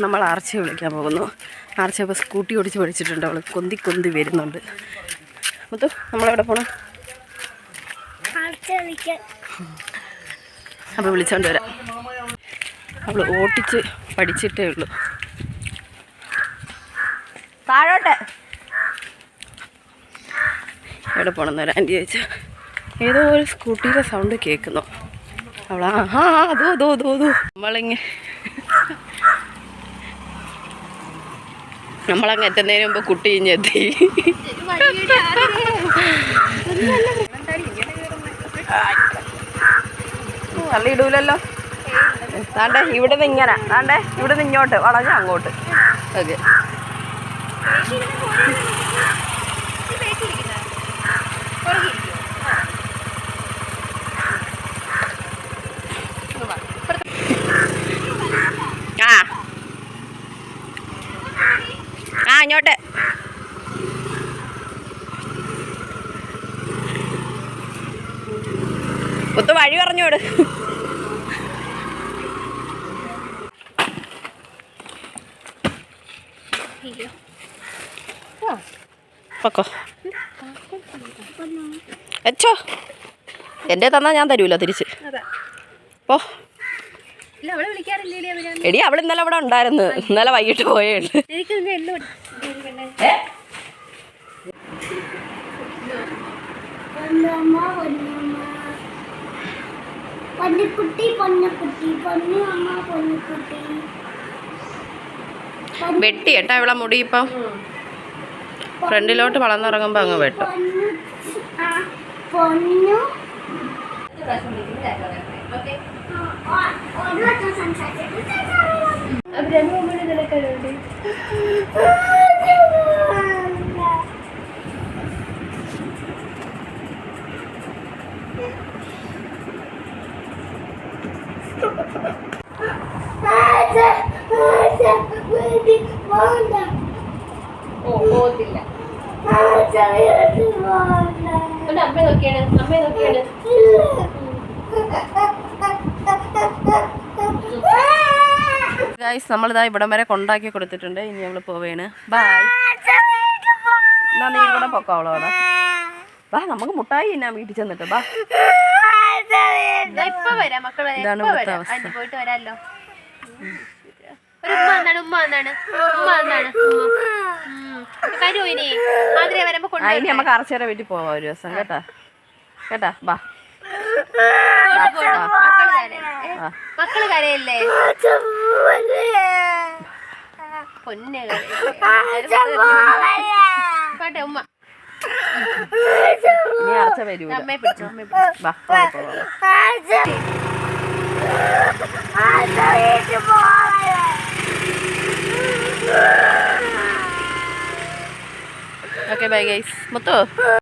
നമ്മൾ ആർച്ചയെ വിളിക്കാൻ പോകുന്നു. ആർച്ച ഇപ്പോൾ സ്കൂട്ടി ഓടിച്ച് പഠിച്ചിട്ടുണ്ട്. അവൾ കൊന്തി കൊന്തി വരുന്നുണ്ട്. മുത്തു നമ്മളെവിടെ പോകണം അപ്പോൾ വിളിച്ചോണ്ട് വരാം. അവൾ ഓട്ടിച്ച് പഠിച്ചിട്ടേ ഉള്ളൂ. താഴോട്ട്. എവിടെ പോകണമെന്ന് വരാം ആന്റി ചോദിച്ചാൽ ഏതോ ഒരു സ്കൂട്ടിയുടെ സൗണ്ട് കേൾക്കുന്നു. അവളാ ആ അതോ അതോ അതോ അതോ. നമ്മളിങ്ങനെ നമ്മളങ്ങ് എത്തുന്നതിന് മുമ്പ് കുട്ടി ഇഞ്ഞെത്തി ഇടൂലല്ലോ താണ്ടേ ഇവിടെ നിന്ന് ഇങ്ങനെ. താണ്ടേ ഇവിടെ നിന്ന് ഇങ്ങോട്ട് വളഞ്ഞ അങ്ങോട്ട്. ഓക്കെ. ആ ഇങ്ങോട്ട് ഒത്ത് വഴി പറഞ്ഞോട് പൊക്കോ. എന്റെ എന്റെ തന്നാ ഞാൻ തരൂല തിരിച്ച്. പോ. എടി അവൾ ഇന്നലെ അവിടെ ഉണ്ടായിരുന്നു. ഇന്നലെ വൈകിട്ട് പോയേ പൊന്നുകുട്ടി പൊന്നുകുട്ടി പൊന്നു അമ്മ പൊന്നുകുട്ടി വെട്ടി കേട്ടാ ഇവളെ മുടി ഇപ്പം. ഫ്രണ്ടിലോട്ട് വളർന്നിറങ്ങുമ്പോൾ അങ്ങ് വട്ടം. സംസാരിച്ചിട്ട് പോകത്തില്ല. നമ്മളിതാ ഇവിടം വരെ കൊണ്ടാക്കി കൊടുത്തിട്ടുണ്ട്. ഇനി നമ്മൾ പോവേണ്. ബായ് നീ ഇവിടെ പൊക്കോ അവളോടെ. ബാ നമുക്ക് മുട്ടായി ഞാൻ വീട്ടിൽ ചെന്നിട്ട്. ബാ ഇപ്പൊ വരാം മക്കളെ ഇപ്പൊ വരാം. പോയിട്ട് വരാല്ലോ ഒരു ഉമ്മ വന്നാണ് ഉമ്മ വന്നാണ് ഉമ്മ വന്നാണ് കരു ഇനി വരുമ്പോ നമുക്ക് അറച്ചേരെ വീട്ടിൽ പോവാം ഒരു ദിവസം. കേട്ടാ? കേട്ടാ? ബാ മക്കൾ കരയല്ലേ കരയല്ലേ പൊന്നെ പാട്ടെ ഉമ്മ നീ നമുക്ക് പോവാം ഓക്കെ ബൈ ഗൈസ് മുത്തോ?